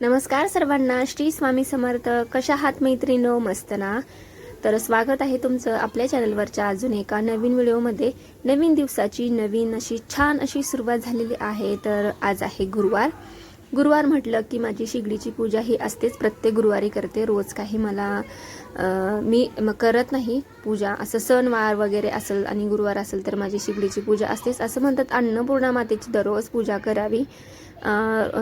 नमस्कार सर्वांना. श्री स्वामी समर्थ. कशा आहात मैत्रिणो? मस्त ना? तर स्वागत आहे तुमचं आपल्या चॅनलवरच्या अजून एका नवीन व्हिडिओमध्ये. नवीन दिवसाची नवीन अशी छान अशी सुरुवात झालेली आहे. तर आज आहे गुरुवार. गुरुवार म्हटलं की माझी शिगडीची पूजा ही असतेच. प्रत्येक गुरुवारी करते. रोज काही मला मी करत नाही पूजा. असं सणवार वगैरे असेल आणि गुरुवार असेल तर माझी शिगडीची पूजा असतेच. असं म्हणतात अन्नपूर्णा मातेची दररोज पूजा करावी.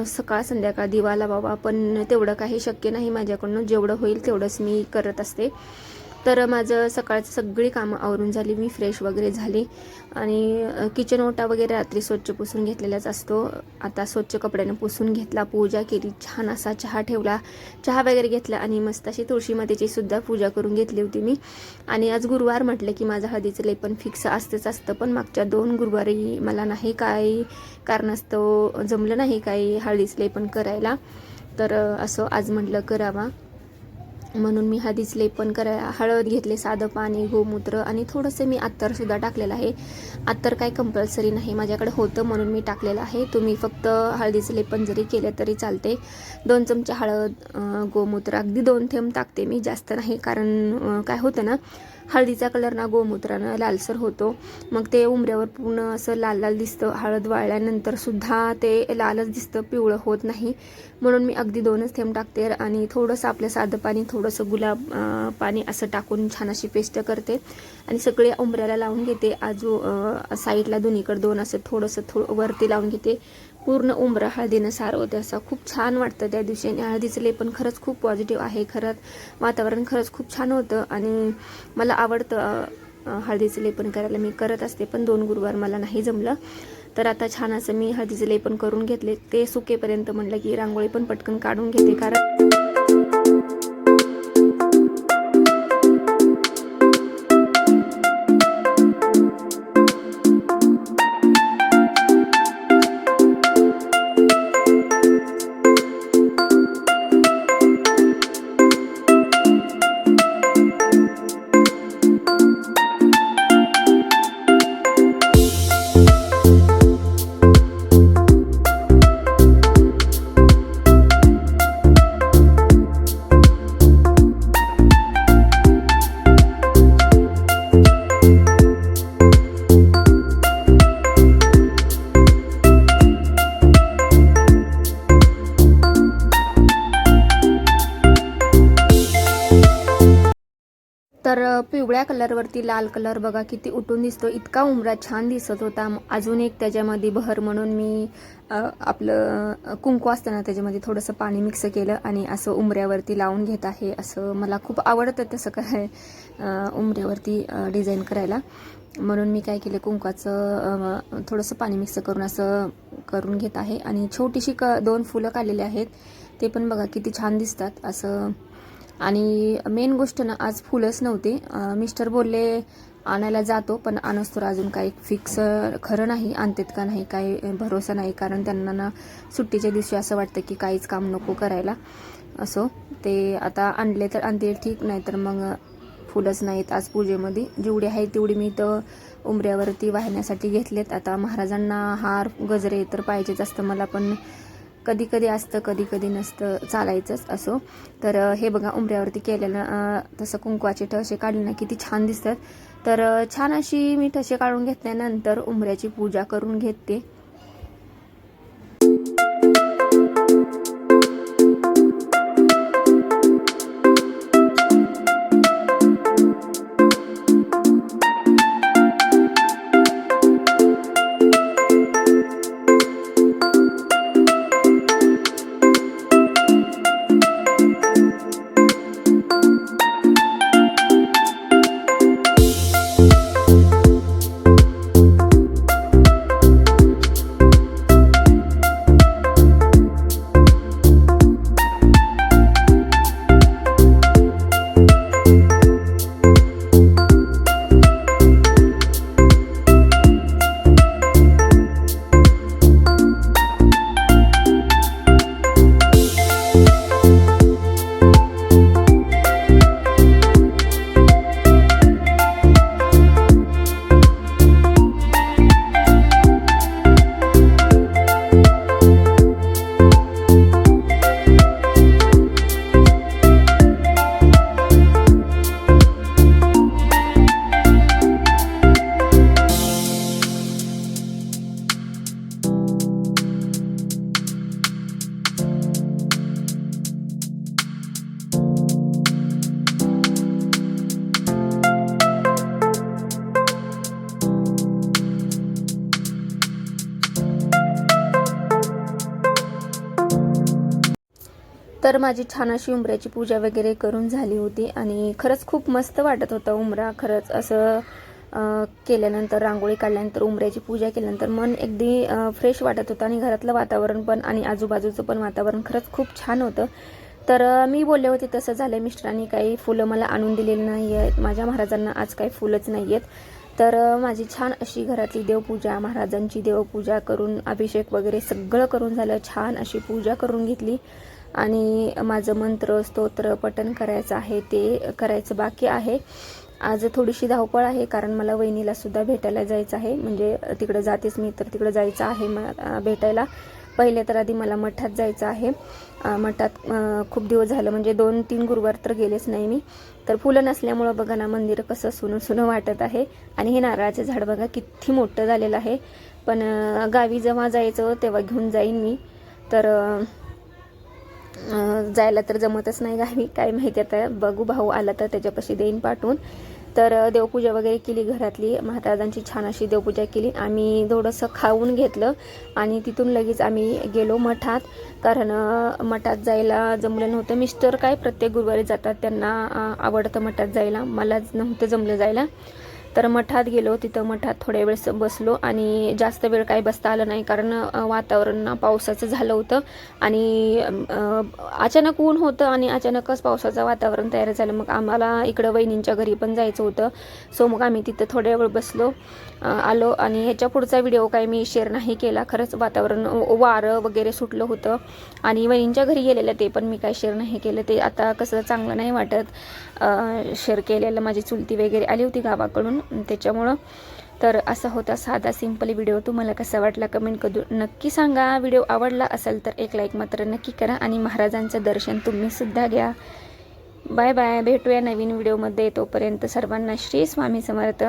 सकाळ संध्याकाळ दिवा लावावा पण तेवढं काही शक्य नाही माझ्याकडून. जेवढं होईल तेवढंच मी करत असते. तर माझं सकाळचं सगळी कामं आवरून झाली मी फ्रेश वगैरे झाली. आणि किचन ओटा वगैरे रात्री स्वच्छ पुसून घेतलेलाच असतो. आता स्वच्छ कपड्याने पुसून घेतला पूजा केली छान असा चहा ठेवला. चहा वगैरे घेतला आणि मस्त अशी तुळशी मातेची सुद्धा पूजा करून घेतली होती मी. आणि आज गुरुवार म्हटलं की माझं हळदीचं लेपन फिक्स असतंच असतं पण मागच्या दोन गुरुवारी मला नाही काही कारणास्तव जमलं नाही काही हळदीचं लेपन करायला. तर असं आज म्हटलं करावा. म्हणून मी हळदीच लेपन करा हळद घेतले साधं पाणी गोमूत्र आणि थोडंसं मी अत्तरसुद्धा टाकलेलं आहे. अत्तर काय कंपल्सरी नाही माझ्याकडे होतं म्हणून मी टाकलेलं आहे. तुम्ही फक्त हळदीचं लेपन जरी केलं तरी चालते. दोन चमचे हळद गोमूत्र अगदी दोन थेंब टाकते मी जास्त नाही. कारण काय होतं ना हळदीचा कलर ना गोमूत्रानं लालसर होतो. मग ते उमऱ्यावर पूर्ण असं लाल लाल दिसतं. हळद वाळल्यानंतर सुद्धा ते लालच दिसतं पिवळं होत नाही. म्हणून मी अगदी दोनच थेंब टाकते आणि थोडंसं आपलं साधं पाणी थोडंसं गुलाब पाणी असं टाकून छान अशी पेस्ट करते. आणि सगळे उंबऱ्याला लावून घेते. आजू साईडला दोन्हीकडे दोन असं थोडंसं थो वरती लावून घेते. पूर्ण उंबरा हळदीनं सारवते असं खूप छान वाटतं त्या दिवशी आणि हळदीचं लेपन खरंच खूप पॉझिटिव्ह आहे. खरंच वातावरण खरंच खूप छान होतं आणि मला आवडतं हळदीचं लेपन करायला. मी करत असते पण दोन गुरुवार मला नाही जमलं. तर आता छान असं मी हळदीचं लेपन करून घेतले. ते सुकेपर्यंत म्हणलं की रांगोळी पण पटकन काढून घेते कारण तर पिवळ्या कलरवरती लाल कलर बघा किती उठून दिसतो. इतका उमरा छान दिसत होता. अजून एक त्याच्यामध्ये बहर म्हणून मी आपलं कुंकू असताना त्याच्यामध्ये थोडंसं पाणी मिक्स केलं आणि असं उमऱ्यावरती लावून घेत आहे. असं मला खूप आवडतं तसं काय उमऱ्यावरती डिझाईन करायला. म्हणून मी काय केलं कुंकाचं थोडंसं पाणी मिक्स करून असं करून घेत आहे. आणि छोटीशी क दोन फुलं काढलेली आहेत. ते पण बघा किती छान दिसतात. असं आणि मेन गोष्ट ना आज फुलंच नव्हते. मिस्टर बोलले आणायला जातो पण आणस तर अजून काही फिक्स खरं नाही आणतेत का नाही काही भरोसा नाही कारण त्यांना ना सुट्टीच्या दिवशी असं वाटतं की काहीच काम नको करायला. असो ते आता आणले तर आणते ठीक नाही तर मग फुलंच नाहीत आज पूजेमध्ये. जेवढी आहे तेवढी मी तर उमऱ्यावरती वाहण्यासाठी घेतलेत. आता महाराजांना हार गजरे तर पाहिजेच असतं मला पण कधी कधी असतं कधी कधी नसतं चालायचंच असो. तर हे बघा उमऱ्यावरती केलेलं तसं कुंकवाचे ठसे काढले ना किती छान दिसतात. तर छान अशी मी ठसे काढून घेतल्यानंतर उमऱ्याची पूजा करून घेते. तर माझी छान अशी उंबऱ्याची पूजा वगैरे करून झाली होती आणि खरंच खूप मस्त वाटत होता उंबरा खरंच असं केल्यानंतर रांगोळी काढल्यानंतर उंबऱ्याची पूजा केल्यानंतर मन अगदी फ्रेश वाटत होतं आणि घरातलं वातावरण पण आणि आजूबाजूचं पण वातावरण खरंच खूप छान होतं. तर मी बोलले होते तसं झालं मिस्टरांनी काही फुलं मला आणून दिलेली नाही आहेत माझ्या महाराजांना आज काही फुलंच नाही आहेत तर माझी छान अशी घरातली देवपूजा महाराजांची देवपूजा करून अभिषेक वगैरे सगळं करून झालं. छान अशी पूजा करून घेतली. आणि माझं मंत्र स्तोत्र पठण करायचं आहे ते करायचं बाकी आहे. आज थोडीशी धावपळ आहे कारण मला वहिनीला सुद्धा भेटायला जायचं आहे. म्हणजे तिकडं जातेच मी तर तिकडं जायचं आहे मला भेटायला. पहिले तर आधी मला मठात जायचं आहे. मठात खूप दिवस झालं म्हणजे दोन तीन गुरुवार तर गेलेच नाही मी. तर फुलं नसल्यामुळं बघा ना मंदिर कसं सुनं सुनं वाटत आहे. आणि हे नारळाचं झाड बघा किती मोठं झालेलं आहे. पण गावी जेव्हा जायचं तेव्हा घेऊन जाईन मी. तर जायला तर जमतच नाही गावी. काय माहिती आता बघू भाऊ आला तर त्याच्यापाशी देईन पाठवून. तर देवपूजा वगैरे केली घरातली. महाराजांची छान अशी देवपूजा केली. आम्ही थोडंसं खाऊन घेतलं आणि तिथून लगेच आम्ही गेलो मठात. कारण मठात जायला जमलं नव्हतं. मिस्टर काय प्रत्येक गुरुवारी जातात. त्यांना आवडतं मठात जायला. मलाच नव्हतं जमलं जायला. तर मठात गेलो तिथं मठात थोड्या वेळ बसलो आणि जास्त वेळ काही बसता आलं नाही कारण वातावरण पावसाचं झालं होतं आणि अचानक ऊन होतं आणि अचानकच पावसाचं वातावरण तयार झालं. मग आम्हाला इकडं वहिनींच्या घरी पण जायचं होतं. सो मग आम्ही तिथं थोड्या वेळ बसलो आलो आणि ह्याच्या पुढचा व्हिडिओ काही मी शेअर नाही केला. खरंच वातावरण वारं वगैरे सुटलं होतं आणि वहिनींच्या घरी गेलेलं ते पण मी काही शेअर नाही केलं. ते आता कसं चांगलं नाही वाटत शेअर केलेलं. माझी चुलती वगैरे आली होती गावाकडून. त्याच्यामुळं. तर असा होता साधा सिंपल व्हिडिओ तुम्हाला कसा वाटला कमेंट करू नक्की सांगा. व्हिडिओ आवडला असेल तर एक लाईक मात्र नक्की करा आणि महाराजांचं दर्शन तुम्हीसुद्धा घ्या. बाय बाय भेटूया नवीन व्हिडिओमध्ये तोपर्यंत सर्वांना श्री स्वामी समर्थ.